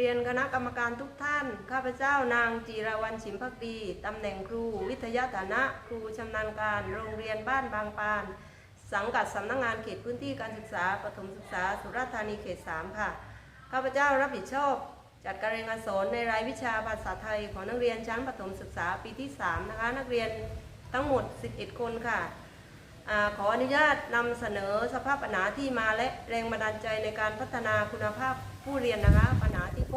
เรียนคณะกรรมการทุกท่าน ข้าพเจ้านางจีราวันชิมพักดี ตำแหน่งครูวิทยาฐานะ ครูชำนาญการโรงเรียนบ้านบางปาน สังกัดสำนักงานเขตพื้นที่การศึกษาประถมศึกษาสุราษฎร์ธานีเขต 3 ค่ะ ข้าพเจ้ารับผิดชอบ จัดการเรียนการสอนในรายวิชาภาษาไทยของนักเรียนชั้นประถมศึกษาปีที่ 3 นะคะ นักเรียนทั้งหมด 11 คนค่ะอขออนุญาตนำเสนอสภาพปัญหาที่มาและแรงบันดาลใจในการพัฒนาคุณภาพผู้เรียนนะคะ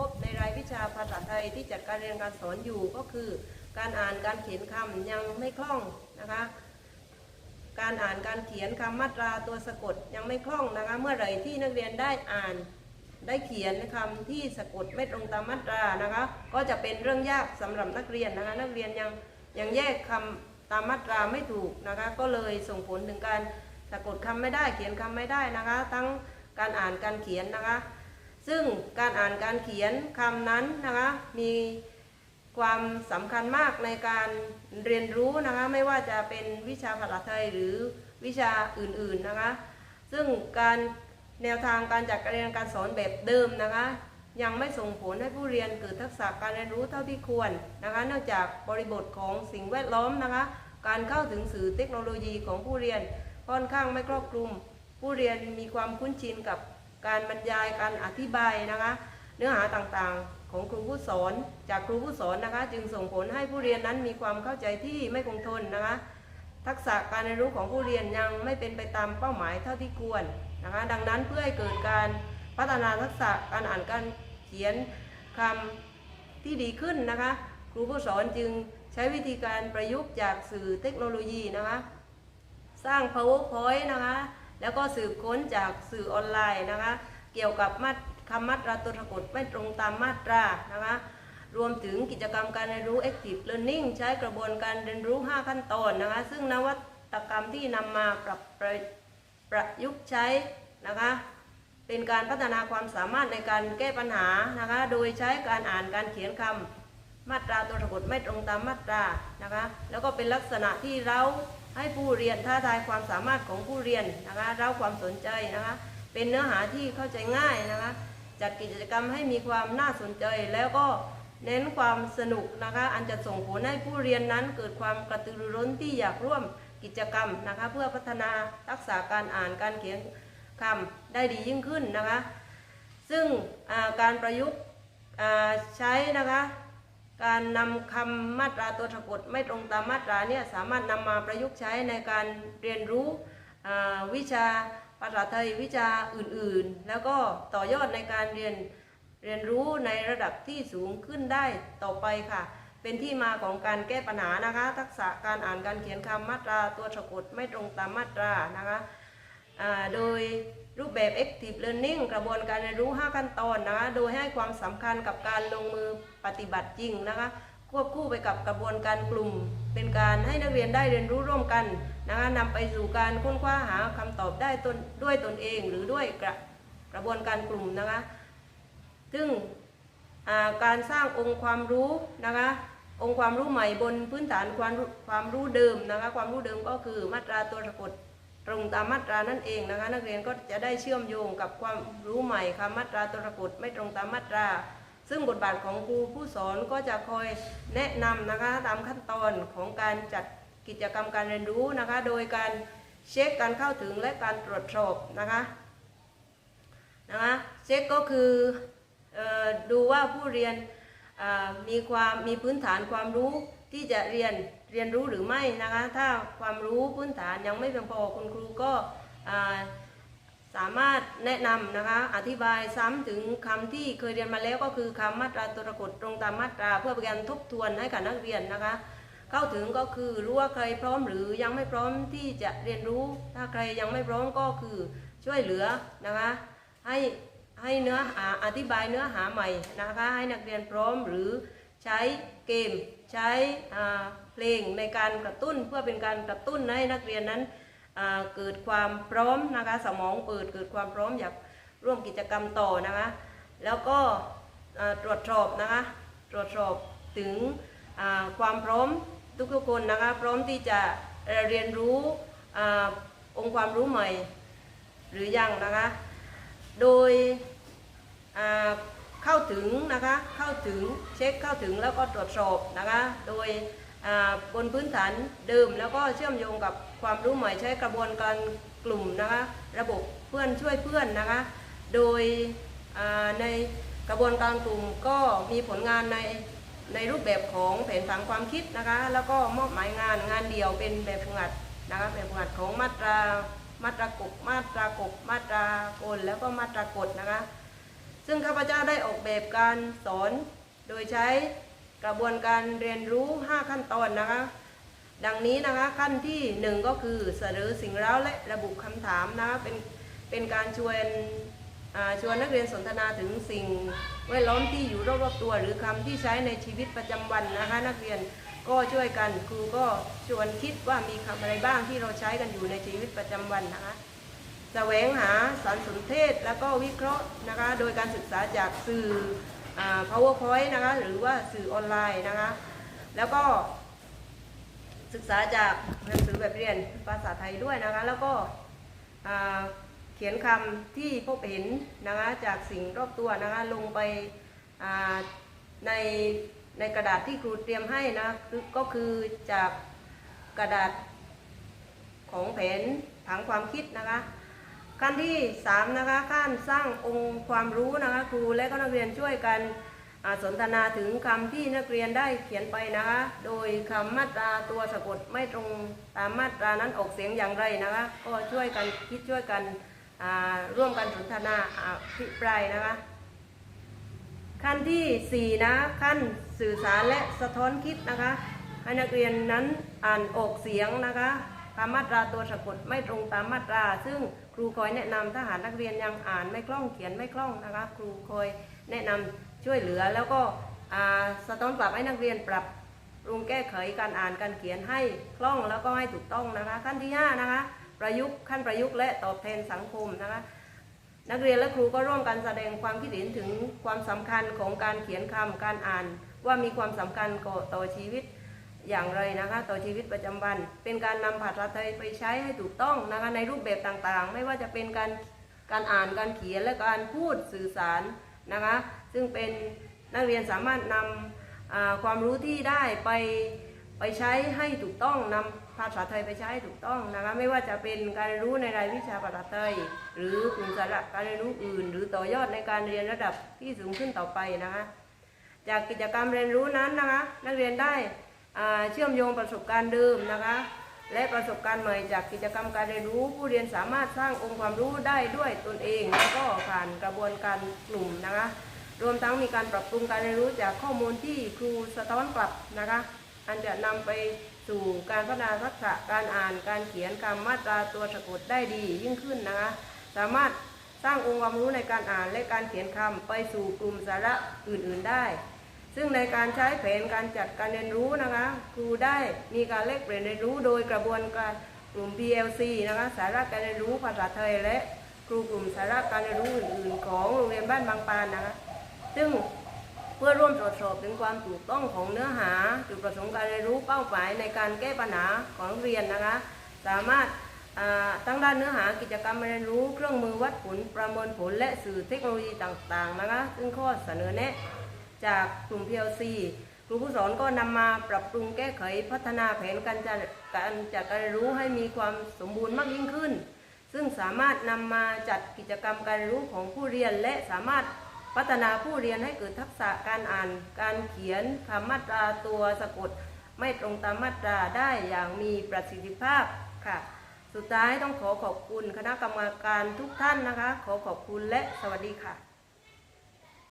บในรายวิชาภาษาไทยที่จัดการเรียนการสอนอยู่ก็คือ การอ่านการเขียนคำยังไม่คล่องนะคะ การอ่านการเขียนคำมาตราตัวสะกดยังไม่คล่องนะคะ เมื่อไหร่ที่นักเรียนได้อ่านได้เขียนคำที่สะกดไม่ตรงตามมาตรานะคะ ก็จะเป็นเรื่องยากสำหรับนักเรียนนะคะ นักเรียนยังยังแยกคำตามมาตราไม่ถูกนะคะ ก็เลยส่งผลถึงการสะกดคำไม่ได้เขียนคำไม่ได้นะคะ ทั้งการอ่านการเขียนนะคะ ซึ่งการอ่านการเขียนคำนั้นนะคะมีความสำคัญมากในการเรียนรู้นะคะไม่ว่าจะเป็นวิชาภาษาไทยหรือวิชาอื่นๆนะคะซึ่งการแนวทางการจัดการเรียนการสอนแบบเดิมนะคะยังไม่ส่งผลให้ผู้เรียนเกิดทักษะการเรียนรู้เท่าที่ควรนะคะเนื่องจากบริบทของสิ่งแวดล้อมนะคะการเข้าถึงสื่อเทคโนโลยีของผู้เรียนค่อนข้างไม่ครอบคลุม ผู้เรียนมีความคุ้นชินกับ การบรรยายการอธิบายนะคะ เนื้อหาต่างๆของครูผู้สอนจากครูผู้สอนนะคะ จึงส่งผลให้ผู้เรียนนั้นมีความเข้าใจที่ไม่คงทนนะคะ ทักษะการเรียนรู้ของผู้เรียนยังไม่เป็นไปตามเป้าหมายเท่าที่ควรนะคะ ดังนั้นเพื่อให้เกิดการพัฒนาทักษะการอ่านการเขียนคำที่ดีขึ้นนะคะ ครูผู้สอนจึงใช้วิธีการประยุกต์จากสื่อเทคโนโลยีนะคะ สร้าง powerpoint นะคะ แล้วก็สืบค้นจากสื่อออนไลน์นะคะ เกี่ยวกับมาคำมาตราตัวสะกดไม่ตรงตามมาตรานะคะ รวมถึงกิจกรรมการเรียนรู้ active learning ใช้กระบวนการเรียนรู้ 5 ขั้นตอนนะคะ ซึ่งนวัตกรรมที่นำมาปรับประประยุกต์ใช้นะคะ เป็นการพัฒนาความสามารถในการแก้ปัญหานะคะ โดยใช้การอ่านการเขียนคำมาตราตัวสะกดไม่ตรงตามมาตรานะคะ แล้วก็เป็นลักษณะที่เรา ให้ผู้เรียนท้าทายความสามารถของผู้เรียนนะคะเราความสนใจนะคะ เป็นเนื้อหาที่เข้าใจง่ายนะคะ จัดกิจกรรมให้มีความน่าสนใจแล้วก็เน้นความสนุกนะคะ อันจะส่งผลให้ผู้เรียนนั้นเกิดความกระตือรือร้นที่อยากร่วมกิจกรรมนะคะ เพื่อพัฒนาทักษะการอ่านการเขียนคำได้ดียิ่งขึ้นนะคะ ซึ่งการประยุกต์ใช้นะคะ การนำคำมาตราตัวสะกดไม่ตรงตามมาตราเนี่ยสามารถนำมาประยุกต์ใช้ในการเรียนรู้วิชาภาษาไทยวิชาอื่นๆ แล้วก็ต่อยอดในการเรียนเรียนรู้ในระดับที่สูงขึ้นได้ต่อไปค่ะ เป็นที่มาของการแก้ปัญหานะคะ ทักษะการอ่านการเขียนคำมาตราตัวสะกดไม่ตรงตามมาตรานะคะ โดยรูปแบบ active learning กระบวนการเรียนรู้ 5 ขั้นตอนนะคะโดยให้ความสำคัญกับการลงมือปฏิบัติจริงนะคะควบคู่ไปกับกระบวนการกลุ่ม เป็นการให้นักเรียนได้เรียนรู้ร่วมกันนะคะนำไปสู่การค้นคว้าหาคำตอบได้ตนด้วยตนเองหรือด้วยกระกระบวนการกลุ่มนะคะซึ่งการสร้างองค์ความรู้นะคะองค์ความรู้ใหม่บนพื้นฐานความความรู้เดิมนะคะความรู้เดิมก็คือมาตราตัวสะกด รงตามมาตรานั่นเองนะคะ นักเรียนก็จะได้เชื่อมโยงกับความรู้ใหม่คำมาตราตัวสะกดไม่ตรงตามมาตรา ซึ่งบทบาทของครูผู้สอนก็จะคอยแนะนำนะคะตามขั้นตอนของการจัดกิจกรรมการเรียนรู้นะคะ โดยการเช็คการเข้าถึงและการตรวจสอบนะคะนะคะเช็คก็คือออดูว่าผู้เรียนมีความมีพื้นฐานความรู้ ที่จะเรียนเรียนรู้หรือไม่นะคะ ถ้าความรู้พื้นฐานยังไม่เพียงพอคุณครูก็สามารถแนะนำนะคะ อธิบายซ้ำถึงคำที่เคยเรียนมาแล้วก็คือคำมาตราตัวสะกดตรงตามมาตรา เพื่อเป็นการทบทวนให้กับนักเรียนนะคะ เข้าถึงก็คือรู้ว่าใครพร้อมหรือยังไม่พร้อมที่จะเรียนรู้ ถ้าใครยังไม่พร้อมก็คือช่วยเหลือนะคะให้ให้เนื้อหาอธิบายเนื้อหาใหม่นะคะ ให้นักเรียนพร้อมหรือใช้เกม ใช้เพลงในการกระตุ้นเพื่อเป็นการกระตุ้นให้นักเรียนนั้นเกิดความพร้อมนะคะสมองเปิดเกิดความพร้อมอยากร่วมกิจกรรมต่อนะคะแล้วก็ตรวจสอบนะคะตรวจสอบถึงความพร้อมทุกๆคนนะคะพร้อมที่จะเรียนรู้อองค์ความรู้ใหม่หรือยังนะคะโดย เข้าถึงนะคะเข้าถึงเช็คเข้าถึงแล้วก็ตรวจสอบนะคะโดยบนพื้นฐานเดิมแล้วก็เชื่อมโยงกับความรู้ใหม่ใช้กระบวนการกลุ่มนะคะระบบเพื่อนช่วยเพื่อนนะคะโดยในกระบวนการกลุ่มก็มีผลงานในในรูปแบบของแผนผังความคิดนะคะแล้วก็มอบหมายงานงานเดียวเป็นแบบฝึกหัดนะคะแบบฝึกหัดของมาตรามาตรากบมาตรากบมาตรากลแล้วก็มาตรากฎนะคะ ซึ่งข้าพเจ้าได้ออกแบบการสอน โดยใช้กระบวนการเรียนรู้ 5 ขั้นตอนนะคะ ดังนี้นะคะขั้นที่ 1 ก็คือเสนอสิ่งเร้าและระบุคำถามนะคะเป็นเป็นการชวนชวนนักเรียนสนทนาถึงสิ่งแวดล้อมที่อยู่รอบๆตัว หรือคำที่ใช้ในชีวิตประจำวันนะคะ นักเรียนก็ช่วยกันครูก็ชวนคิดว่ามีคำอะไรบ้างที่เราใช้กันอยู่ในชีวิตประจำวันนะคะ แสวงหาสารสนเทศแล้วก็วิเคราะห์นะคะ โดยการศึกษาจากสื่ออ powerpoint นะคะ หรือว่าสื่อออนไลน์นะคะ แล้วก็ศึกษาจากหนังสือแบบเรียนภาษาไทยด้วยนะคะ แล้วก็เขียนคำที่พบเห็นนะคะจากสิ่งรอบตัวนะคะ ลงไปในในกระดาษที่ครูเตรียมให้นะคือก็คือจากกระดาษของแผนผังความคิดนะคะ ขั้นที่3นะคะขั้นสร้างองค์ความรู้นะคะครูและก็นักเรียนช่วยกันสนทนาถึงคำที่นักเรียนได้เขียนไปนะคะ โดยคำมาตราตัวสะกดไม่ตรงตามมาตรานั้นออกเสียงอย่างไรนะคะ ก็ช่วยกันคิดช่วยกันร่วมกันสนทนาอภิปรายนะคะ ขั้นที่4นะขั้นสื่อสารและสะท้อนคิดนะคะ ให้นักเรียนนั้นอ่านออกเสียงนะคะตามมาตราตัวสะกดไม่ตรงตามมาตราซึ่ง ครูคอยแนะนำถ้าหากนักเรียนยังอ่านไม่คล่องเขียนไม่คล่องนะคะครูคอยแนะนำช่วยเหลือแล้วก็สะท้อนกลับให้นักเรียนปรับปรุงแก้ไขการอ่านการเขียนให้คล่องแล้วก็ให้ถูกต้องนะคะขั้นที่5นะคะประยุกต์ขั้นประยุกต์และตอบแทนสังคมนะคะนักเรียนและครูก็ร่วมกันแสดงความคิดเห็นถึงความสำคัญของการเขียนคำการอ่าน ว่ามีความสำคัญต่อชีวิต อย่างไรนะคะ ต่อชีวิตประจำวัน เป็นการนำภาษาไทยไปใช้ให้ถูกต้องนะคะในรูปแบบต่างๆ ไม่ว่าจะเป็นการการอ่านการเขียนและการพูดสื่อสารนะคะ ซึ่งเป็นนักเรียนสามารถนำความรู้ที่ได้ไปไปใช้ให้ถูกต้องนำภาษาไทยไปใช้ให้ถูกต้องนะคะไม่ว่าจะเป็นการเรียนรู้ในรายวิชาภาษาไทย หรือกลุ่มสาระการเรียนรู้อื่น หรือต่อยอดในการเรียนระดับที่สูงขึ้นต่อไปนะคะ จากกิจกรรมเรียนรู้นั้นนะคะ นักเรียนได้ เชื่อมโยงประสบการณ์เดิมนะคะ และประสบการณ์ใหม่จากกิจกรรมการเรียนรู้ ผู้เรียนสามารถสร้างองค์ความรู้ได้ด้วยตนเอง แล้วก็ผ่านกระบวนการกลุ่มนะคะ รวมทั้งมีการปรับปรุงการเรียนรู้จากข้อมูลที่ครูสะท้อนกลับนะคะ อันจะนำไปสู่การพัฒนาทักษะการอ่านการเขียนคำมาตราตัวสะกดได้ดียิ่งขึ้นนะคะ สามารถสร้างองค์ความรู้ในการอ่านและการเขียนคำไปสู่กลุ่มสาระอื่นๆได้ ซึ่งในการใช้แผนการจัดการเรียนรู้นะคะครูได้มีการแลกเปลี่ยนเรียนรู้โดยกระบวนการกลุ่ม PLC นะคะสาระการเรียนรู้ภาษาไทย และครูกลุ่มสาระการเรียนรู้อื่น ๆ ของโรงเรียนบ้านบางปานนะคะซึ่งเพื่อร่วมตรวจสอบถึงความถูกต้องของเนื้อหาจุดประสงค์การเรียนรู้เป้าหมายในการแก้ปัญหาของนักเรียนนะคะสามารถอ่าทั้งด้านเนื้อหากิจกรรมเรียนรู้เครื่องมือวัดผลประเมินผลและสื่อเทคโนโลยีต่างๆนะคะซึ่งข้อเสนอแนะ จากกลุ่ม PLC ครูผู้สอนก็นำมาปรับปรุงแก้ไขพัฒนาแผนการจัดการจัดการเรียนรู้ให้มีความสมบูรณ์มากยิ่งขึ้น ซึ่งสามารถนำมาจัดกิจกรรมการเรียนรู้ของผู้เรียนและสามารถพัฒนาผู้เรียนให้เกิดทักษะการอ่าน การเขียนคำมาตราตัวสะกด ไม่ตรงตามมาตราได้อย่างมีประสิทธิภาพค่ะ สุดท้ายต้องขอขอบคุณคณะกรรมการทุกท่านนะคะ ขอขอบคุณและสวัสดีค่ะ